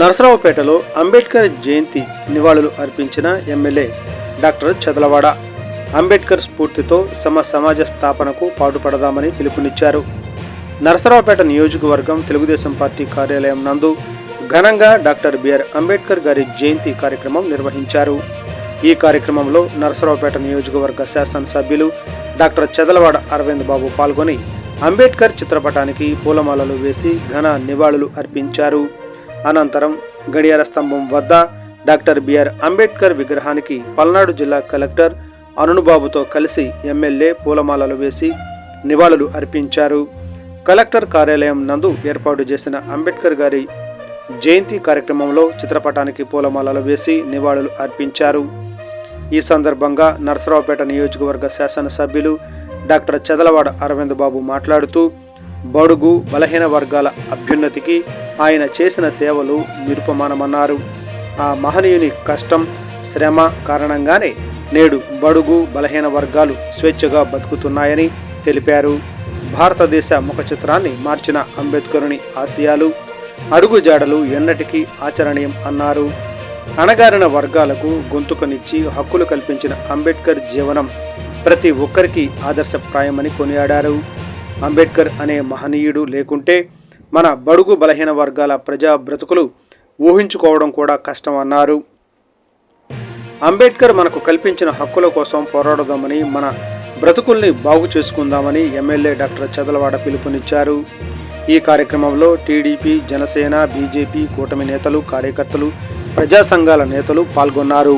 నరసరావుపేటలో అంబేద్కర్ జయంతి నివాళులు అర్పించిన MLA doctor Chadalavada. Ambedkar స్ఫూర్తితో సమ సమాజ స్థాపనకు పాటుపడదామని పిలుపునిచ్చారు. నరసరావుపేట నియోజకవర్గం తెలుగుదేశం పార్టీ కార్యాలయం నందు ఘనంగా డాక్టర్ బిఆర్ అంబేద్కర్ గారి జయంతి కార్యక్రమం నిర్వహించారు. ఈ కార్యక్రమంలో నరసరావుపేట నియోజకవర్గ శాసనసభ్యులు డాక్టర్ చదలవాడ అరవింద్ బాబు పాల్గొని అంబేద్కర్ చిత్రపటానికి పూలమాలలు వేసి ఘన నివాళులు అర్పించారు. అనంతరం గడియార స్తంభం వద్ద డాక్టర్ బిఆర్ అంబేద్కర్ విగ్రహానికి పల్నాడు జిల్లా కలెక్టర్ అరుణుబాబుతో కలిసి ఎమ్మెల్యే పూలమాలలు వేసి నివాళులు అర్పించారు. కలెక్టర్ కార్యాలయం నందు ఏర్పాటు చేసిన అంబేద్కర్ గారి జయంతి కార్యక్రమంలో చిత్రపటానికి పూలమాలలు వేసి నివాళులు అర్పించారు. ఈ సందర్భంగా నరసరావుపేట నియోజకవర్గ శాసనసభ్యులు డాక్టర్ చెదలవాడ అరవింద్ బాబు మాట్లాడుతూ బడుగు బలహీన వర్గాల అభ్యున్నతికి ఆయన చేసిన సేవలు నిరుపమానమన్నారు. ఆ మహనీయుని కష్టం శ్రమ కారణంగానే నేడు బడుగు బలహీన వర్గాలు స్వేచ్ఛగా బతుకుతున్నాయని తెలిపారు. భారతదేశ ముఖ చిత్రాన్ని మార్చిన అంబేద్కరుని ఆశయాలు అడుగుజాడలు ఎన్నటికీ ఆచరణీయం అన్నారు. అణగారిన వర్గాలకు గొంతుకనిచ్చి హక్కులు కల్పించిన అంబేద్కర్ జీవనం ప్రతి ఒక్కరికి ఆదర్శప్రాయమని కొనియాడారు. అంబేద్కర్ అనే మహనీయుడు లేకుంటే మన బడుగు బలహీన వర్గాల ప్రజా బ్రతుకులు ఊహించుకోవడం కూడా కష్టం అన్నారు అంబేద్కర్ మనకు కల్పించిన హక్కుల కోసం పోరాడదామని మన బ్రతుకుల్ని బాగు చేసుకుందామని ఎమ్మెల్యే డాక్టర్ చదలవాడ పిలుపునిచ్చారు. ఈ కార్యక్రమంలో టీడీపీ జనసేన బీజేపీ కూటమి నేతలు కార్యకర్తలు ప్రజా సంఘాల నేతలు పాల్గొన్నారు.